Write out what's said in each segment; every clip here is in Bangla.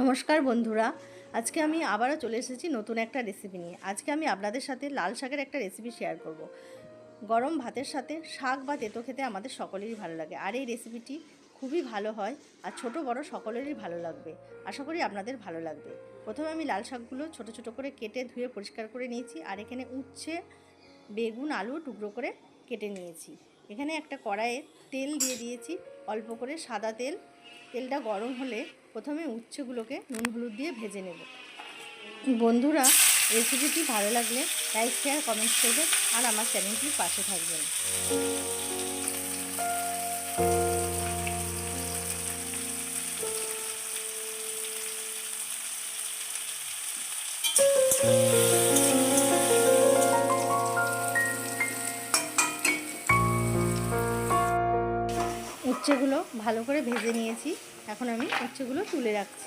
নমস্কার বন্ধুরা, আজকে আমি আবারও চলে এসেছি নতুন একটা রেসিপি নিয়ে। আজকে আমি আপনাদের সাথে লাল শাকের একটা রেসিপি শেয়ার করব। গরম ভাতের সাথে শাক বা তেতো খেতে আমাদের সকলেরই ভালো লাগে। আর এই রেসিপিটি খুবই ভালো হয় আর ছোট বড় সকলেরই ভালো লাগবে। আশা করি আপনাদের ভালো লাগবে। প্রথমে আমি লাল শাকগুলো ছোট ছোট করে কেটে ধুয়ে পরিষ্কার করে নিয়েছি আর এখানে উচ্ছে, বেগুন, আলু টুকরো করে কেটে নিয়েছি। এখানে একটা কড়াইয়ে তেল দিয়ে দিয়েছি। অল্প করে সাদা তেল তেলটা গরম হলে প্রথমে উচ্ছেগুলোকে নুন হলুদ দিয়ে ভেজে নেব। বন্ধুরা রেসিপিটি ভালো লাগলে লাইক শেয়ার কমেন্ট করবেন আর আমার চ্যানেলটির পাশে থাকবেন। উচ্ছেগুলো ভালো করে ভেজে নিয়েছি। এখন আমি উচ্ছেগুলো তুলে রাখছি।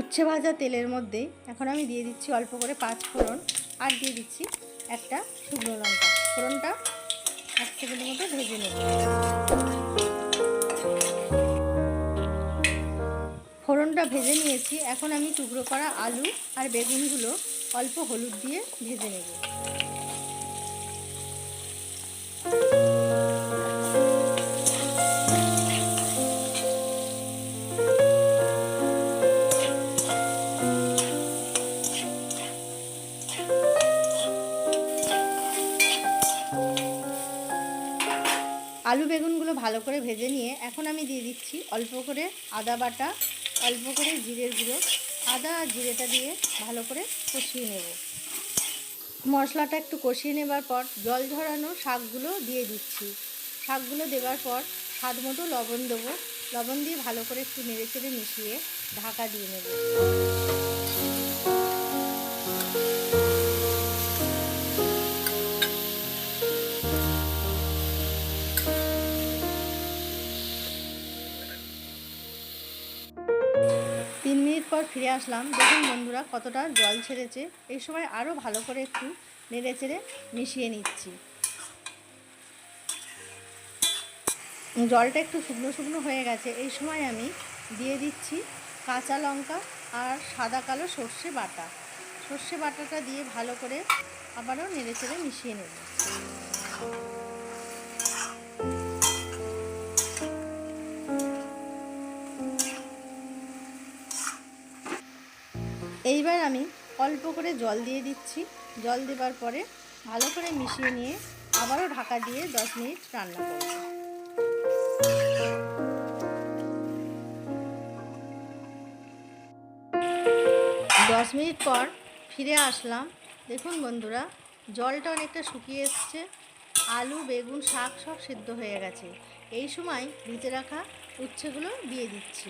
উচ্ছে ভাজা তেলের মধ্যে এখন আমি দিয়ে দিচ্ছি অল্প করে পাঁচ ফোড়ন আর দিয়ে দিচ্ছি একটা শুকনো লঙ্কা। ফোড়নটা এক সেকেন্ডের মতো ভেজে নেব। ফোড়নটা ভেজে নিয়েছি। এখন আমি টুকরো করা আলু আর বেগুনগুলো অল্প হলুদ দিয়ে ভেজে নেব। আলু বেগুনগুলো ভালো করে ভেজে নিয়ে এখন আমি দিয়ে দিচ্ছি অল্প করে আদা বাটা, অল্প করে জিরের গুঁড়ো। আদা আর জিরেটা দিয়ে ভালো করে কষিয়ে নেব। মশলাটা একটু কষিয়ে নেবার পর জল ঝরানো শাকগুলো দিয়ে দিচ্ছি। শাকগুলো দেওয়ার পর স্বাদ মতো লবণ দেবো। লবণ দিয়ে ভালো করে একটু নেড়ে চেড়ে মিশিয়ে ঢাকা দিয়ে নেব। পর ফিরে আসলাম। দেখুন বন্ধুরা, কতটা জল ছেড়েছে। এই সময় আরও ভালো করে একটু নেড়ে চেড়ে মিশিয়ে নিচ্ছি। জলটা একটু শুকনো শুকনো হয়ে গেছে। এই সময় আমি দিয়ে দিচ্ছি কাঁচা লঙ্কা আর সাদা কালো সর্ষে বাটা। সর্ষে বাটাটা দিয়ে ভালো করে আবারও নেড়ে চেড়ে মিশিয়ে নেব। এইবার আমি অল্প করে জল দিয়ে দিচ্ছি। জল দেবার পরে ভালো করে মিশিয়ে নিয়ে আবারও ঢাকা দিয়ে দশ মিনিট রান্না করব। দশ মিনিট পর ফিরে আসলাম। দেখুন বন্ধুরা, জলটা অনেকটা শুকিয়ে এসছে। আলু, বেগুন, শাক সব সিদ্ধ হয়ে গেছে। এই সময় ভিজে রাখা উচ্ছেগুলো দিয়ে দিচ্ছি।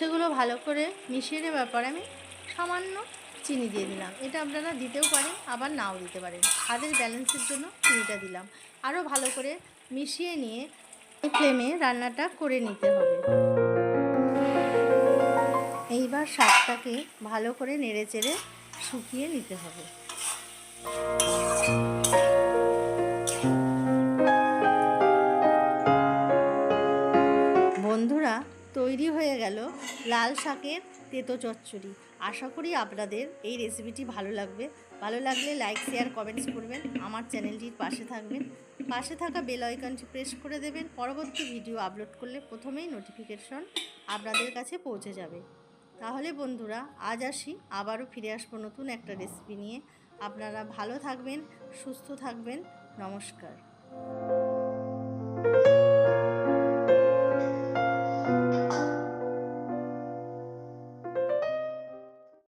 উচ্ছেগুলো ভালো করে মিশিয়ে নেবার পর আমি সামান্য চিনি দিয়ে দিলাম। এটা আপনারা দিতেও পারেন, আবার নাও দিতে পারেন। হাতের ব্যালেন্সের জন্য চিনিটা দিলাম। আরও ভালো করে মিশিয়ে নিয়ে ফ্লেমে রান্নাটা করে নিতে হবে। এইবার শাকটাকে ভালো করে নেড়ে চেড়ে শুকিয়ে নিতে হবে। বন্ধুরা তৈরি হয়ে গেল লাল শাকের তেতো চচ্চড়ি। আশা করি আপনাদের এই রেসিপিটি ভালো লাগবে। ভালো লাগলে লাইক শেয়ার কমেন্টস করবেন। আমার চ্যানেলটির পাশে থাকবেন। পাশে থাকা বেল আইকনটি প্রেস করে দেবেন। পরবর্তী ভিডিও আপলোড করলে প্রথমেই নোটিফিকেশন আপনাদের কাছে পৌঁছে যাবে। তাহলে বন্ধুরা, আজ আসি। আবারও ফিরে আসব নতুন একটা রেসিপি নিয়ে। আপনারা ভালো থাকবেন, সুস্থ থাকবেন। নমস্কার।